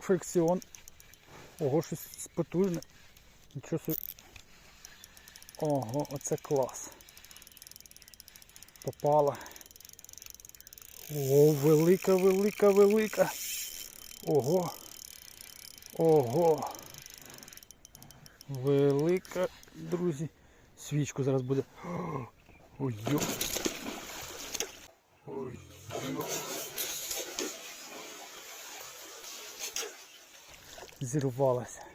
фрикціон. Ого, щось потужне. Нічого собі. Ого, оце клас. Попала. О, велика, велика, велика. Ого. Ого. Велика, друзі. Свічку зараз буде. Ой, йо. zero bolas.